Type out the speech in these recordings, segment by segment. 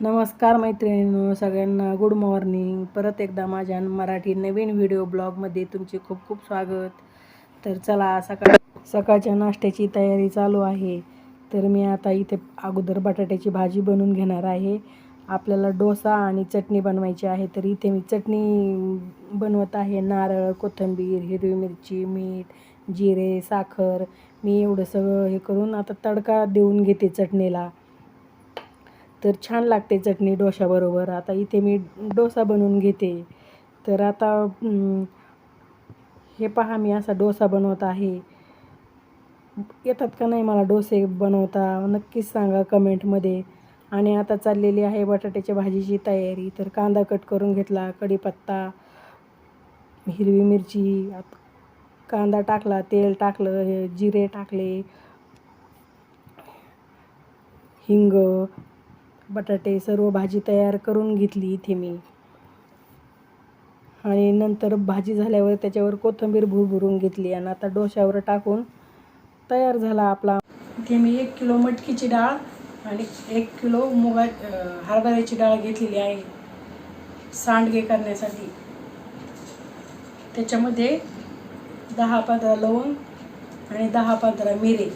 नमस्कार मैत्रिणींनो सगळ्यांना गुड मॉर्निंग परत एकदा माझ्या मराठी नवीन व्हिडिओ ब्लॉगमध्ये तुमचे खूप खूप स्वागत. तर चला सकाळ सकाळच्या नाश्त्याची तयारी चालू आहे. तर मी आता इथे अगोदर बटाट्याची भाजी बनवून घेणार आहे. आपल्याला डोसा आणि चटणी बनवायची आहे तर इथे मी चटणी बनवत आहे. नारळ कोथिंबीर हिरवी मिरची मीठ जिरे साखर. मी एवढं सगळं हे करून आता तडका देऊन घेते चटणीला. तर छान लागते चटणी डोशाबरोबर आता इथे मी डोसा बनवून घेते. तर आता हे पहा मी असा डोसा बनवत आहे. येतात का नाही मला डोसे बनवता? नक्कीच सांगा कमेंटमध्ये. आणि आता चाललेली आहे बटाट्याच्या भाजीची तयारी. तर कांदा कट करून घेतला कढीपत्ता हिरवी मिरची कांदा टाकला तेल टाकलं हे जिरे टाकले हिंग बटाटे सर्व भाजी तयार करून घेतली इथे मी. आणि नंतर भाजी झाल्यावर त्याच्यावर कोथिंबीर भुरभुरून घेतली आणि आता डोश्यावर टाकून तयार झाला आपला. इथे मी एक किलो मटकीची डाळ आणि एक किलो मुगा हरभऱ्याची डाळ घेतलेली आहे. सांडगे करण्यासाठी. त्याच्यामध्ये दहा पंधरा लवंग आणि दहा पंधरा मिरे.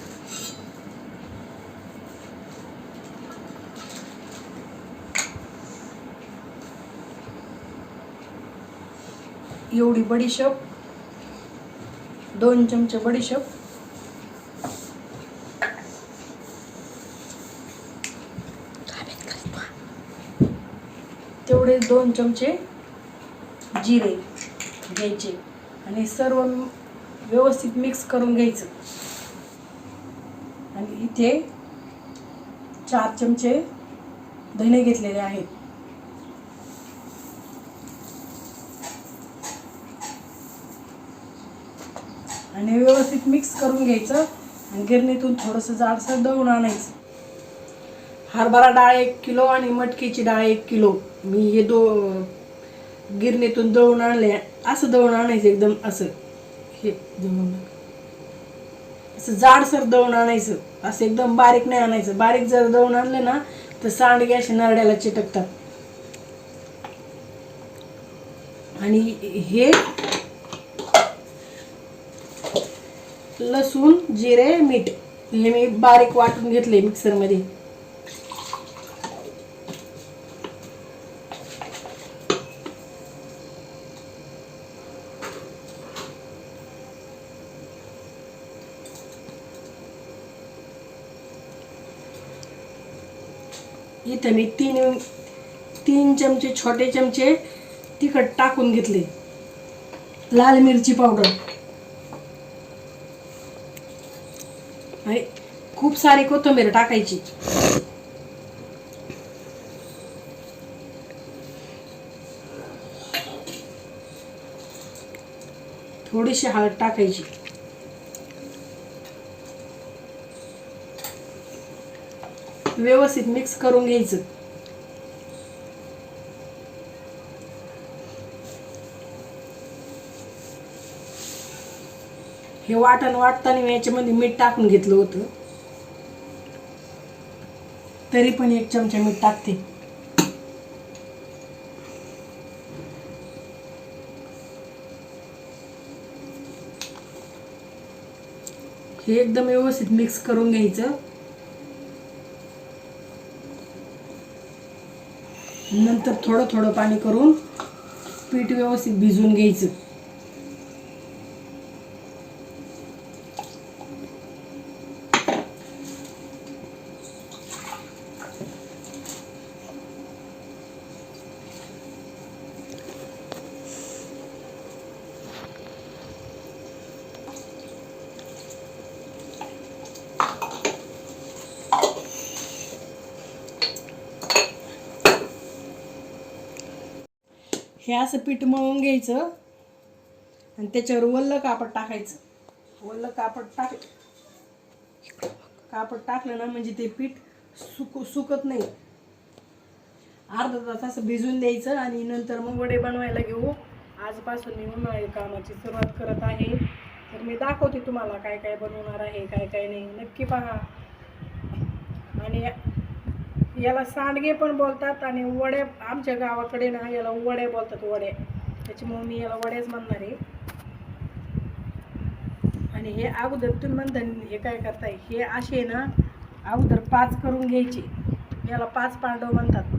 एवढी बडीशेप दोन चमचे बडीशेप तेवढे दोन चमचे जिरे घ्यायचे आणि सर्व व्यवस्थित मिक्स करून घ्यायचं. आणि इथे चार चमचे धने घेतलेले आहेत. आणि व्यवस्थित मिक्स करून घ्यायचं आणि गिरणीतून थोडंसं जाडसर दळून आणायचं. हरभरा डाळ एक किलो आणि मटकीची डाळ एक किलो. मी हे दो गिरणीतून दळून आणले. असं दळून आणायचं एकदम असं. हे दळून असं जाडसर दळून आणायचं. असं एकदम बारीक नाही आणायचं. बारीक जर दळून आणलं ना तर सांडगे असे नरड्याला चिटकतात. आणि हे लसूण जिरे मीठ. हे मी बारीक वाटून घेतले मिक्सरमध्ये. इथे मी तीन तीन चमचे छोटे चमचे तिखट टाकून घेतले लाल मिरची पावडर. आणि खूप सारी कोथिंबीर टाकायची. थोडीशी हळद टाकायची. व्यवस्थित मिक्स करून घ्यायचं. हे वाटण वाटताना मी याच्यामध्ये मीठ टाकून घेतलं होतं. तरी पण एक चमचा मीठ टाकते. हे एकदम व्यवस्थित मिक्स करून घ्यायचं. नंतर थोडं थोडं पाणी करून पीठ व्यवस्थित भिजवून घ्यायचं. हे असं पीठ मळून घ्यायचं. आणि त्याच्यावर वल्लं कापड टाकायचं. वल्लं कापड टाक कापड टाकलं ना म्हणजे ते पीठ सुक सुकत नाही. अर्धा तास असं भिजून द्यायचं आणि नंतर मग वडे बनवायला घेऊ. आजपासून मी उन्हाळी कामाची सुरुवात करत आहे. तर मी दाखवते तुम्हाला काय काय बनवणार आहे काय काय नाही. नक्की पहा. आणि याला सांडगे पण बोलतात आणि वडे आमच्या गावाकडे ना याला वड्या बोलतात वड्या त्याच्यामुळे मी याला वडेच म्हणणार आहे. आणि हे अगोदर तुम्ही म्हणता हे काय करताय? हे असे ना अगोदर पाच करून घ्यायचे. याला पाच पांडव म्हणतात.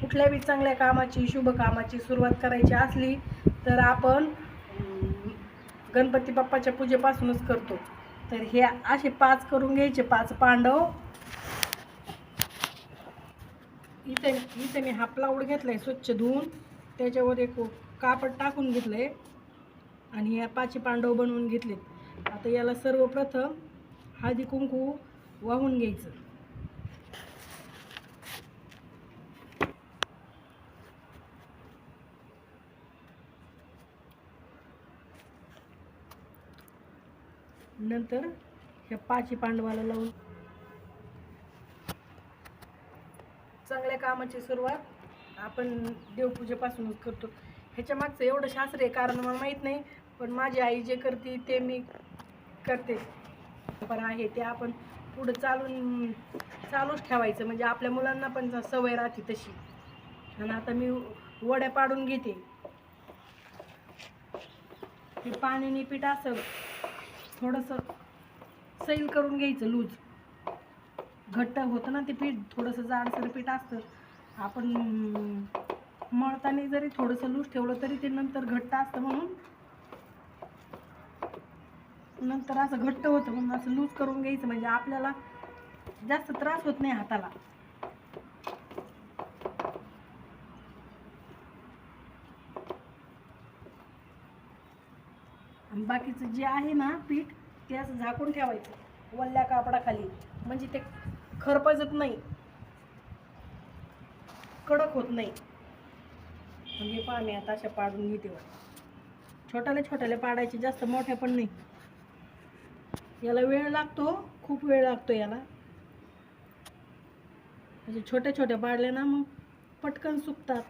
कुठल्याही चांगल्या कामाची शुभ कामाची सुरुवात करायची असली तर आपण गणपती बाप्पाच्या पूजेपासूनच करतो. तर हे असे पाच करून घ्यायचे पाच पांडव. इथे इथे मी हा प्लाऊड आहे स्वच्छ धुवून. त्याच्यावर एक कापड टाकून घेतलं आहे आणि या पाची पांडव बनवून घेतलेत. आता याला सर्वप्रथम हळदी कुंकू वाहून घ्यायचं. नंतर ह्या पाची पांडवाला लावून चांगल्या कामाची सुरुवात आपण देवपूजेपासूनच करतो. ह्याच्या मागचं एवढं शास्त्रीय कारण मला माहीत नाही पण माझी आई जे करते ते मी करते. पण आहे ते आपण पुढं चालून चालूच ठेवायचं. म्हणजे आपल्या मुलांना पण सवय राहते तशी. आणि आता मी वड्या पाडून घेते. हे पाण्याने पीठ असं थोडंसं सैल करून घ्यायचं लूज. घट्ट होतं ना ते पीठ थोडंसं जाडसर पीठ असतं. आपण मळताना जरी थोडंसं लूज ठेवलं तरी ते नंतर घट्ट असतं म्हणून. नंतर असं घट्ट होतं म्हणून असं लूज करून घ्यायचं. म्हणजे आपल्याला जास्त त्रास होत नाही हाताला. बाकीचं जे आहे ना पीठ ते असं झाकून ठेवायचं. वल्ल्या कापडाखाली. म्हणजे ते खरपजत नाही. कडक होत नाही. म्हणजे पहा मी आता अशा पाडून घेते छोट्याला छोट्याला पाडायचे जास्त मोठ्या पण नाही. याला वेळ लागतो खूप वेळ लागतो याला. म्हणजे छोट्या छोट्या पाडल्या ना मग पटकन सुकतात.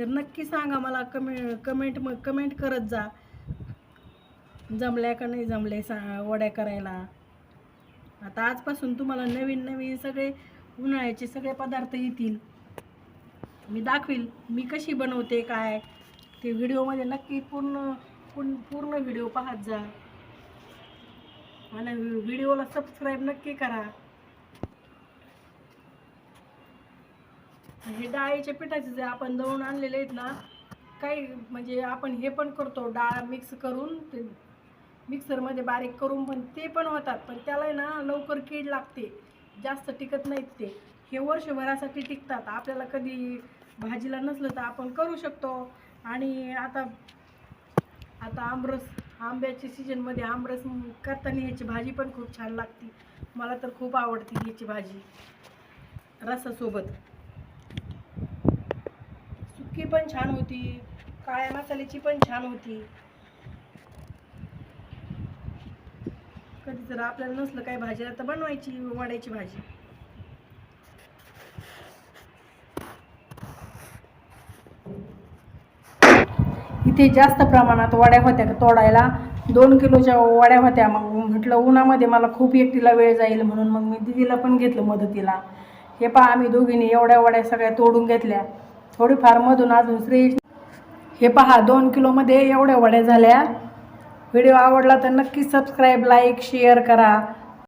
तर नक्की सांगा मला कमे कमेंट मग कमेंट करत जा. जमल्या का नाही जमले सा वड्या करायला? आता आजपासून तुम्हाला नवीन नवीन सगळे उन्हाळ्याचे सगळे पदार्थ येतील. मी दाखवील मी कशी बनवते काय? ते व्हिडिओमध्ये नक्की पूर्ण पूर्ण पूर्ण व्हिडिओ पाहत जा. आणि व्हिडिओला सबस्क्राईब नक्की करा. हे डाळीच्या पिठाचे जे आपण दळून आणलेले आहेत ना काही म्हणजे आपण हे पण करतो डाळ मिक्स करून ते मिक्सरमध्ये बारीक करून पण ते पण होतात. पण त्याला ना लवकर कीड लागते जास्त टिकत नाहीत ते. हे वर्षभरासाठी टिकतात. आपल्याला कधी भाजीला नसलं तर आपण करू शकतो. आणि आता आता आमरस आंब्याच्या सीजनमध्ये आमरस करताना ह्याची भाजी पण खूप छान लागते. मला तर खूप आवडते ह्याची भाजी. रसासोबत. पण छान होती. काळ्या मसाल्याची पण छान होती. कधी जर आपल्याला नसलं काही भाजी तर बनवायची वड्याची भाजी. इथे जास्त प्रमाणात वड्या होत्या का तोडायला. दोन किलोच्या वड्या होत्या. मग म्हटलं उन्हामध्ये मला खूप एकटीला वेळ जाईल म्हणून मग मी दिदीला पण घेतलं मदतीला. हे पहा आम्ही दोघींनी एवढ्या वड्या सगळ्या तोडून घेतल्या. थोडीफार मधून अजून श्री हे पहा दोन किलोमध्ये एवढ्या वड्या झाल्या. व्हिडिओ आवडला तर नक्की सबस्क्राईब लाईक शेअर करा.